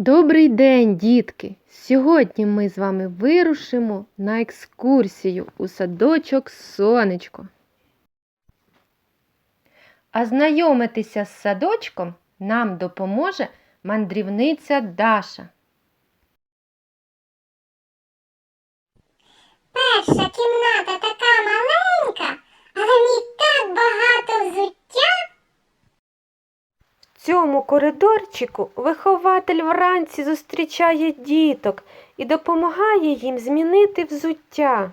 Добрий день, дітки! Сьогодні ми з вами вирушимо на екскурсію у садочок Сонечко. А знайомитися з садочком нам допоможе мандрівниця Даша. Перша кімната цьому коридорчику вихователь вранці зустрічає діток і допомагає їм змінити взуття.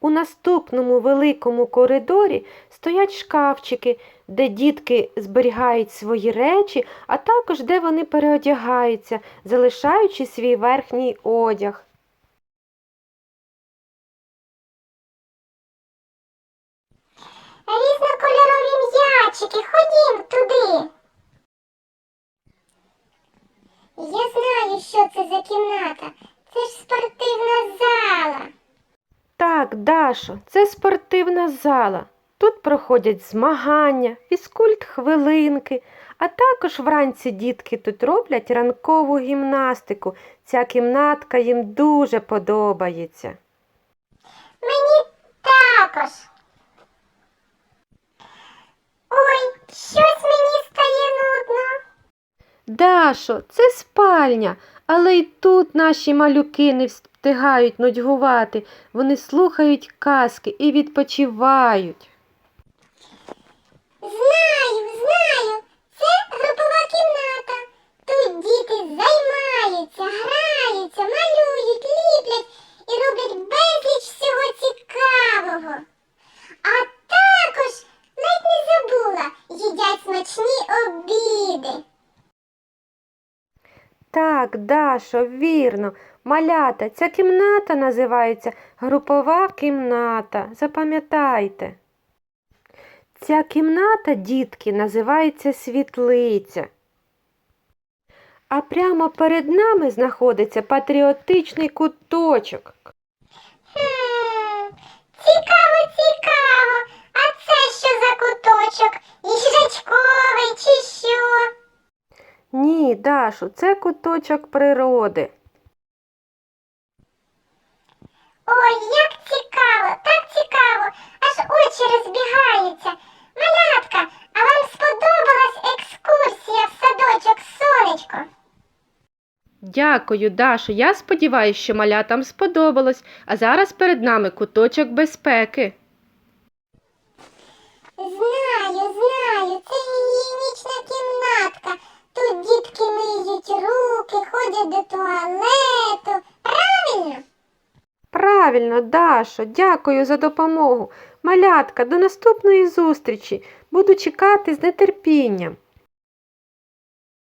У наступному великому коридорі стоять шкафчики, де дітки зберігають свої речі, а також де вони переодягаються, залишаючи свій верхній одяг. Різнокольорові м'ячики, ходім туди. Я знаю, що це за кімната. Це ж спортивна зала. Так, Дашо, це спортивна зала. Тут проходять змагання, фізкульт хвилинки, а також вранці дітки тут роблять ранкову гімнастику. Ця кімнатка їм дуже подобається. Мені також. Дашо, це спальня, але й тут наші малюки не встигають нудьгувати. Вони слухають казки і відпочивають. Знаю, знаю. Це групова кімната. Тут діти займаються, граються, малюють, ліплять і роблять безліч всього цікавого. А також ледь не забула, їдять смачні обіди. Так, Дашо, вірно. Малята, ця кімната називається групова кімната. Запам'ятайте. Ця кімната, дітки, називається світлиця. А прямо перед нами знаходиться патріотичний куточок. Цікаво, Дашу, це куточок природи. Ой, як цікаво, так цікаво, аж очі розбігаються. Малятка, а вам сподобалась екскурсія в садочок сонечко? Дякую, Дашо. Я сподіваюся, що малятам сподобалось, а зараз перед нами куточок безпеки. Знаю, туалету. Правильно? Правильно, Дашо, дякую за допомогу. Малятка, до наступної зустрічі. Буду чекати з нетерпінням.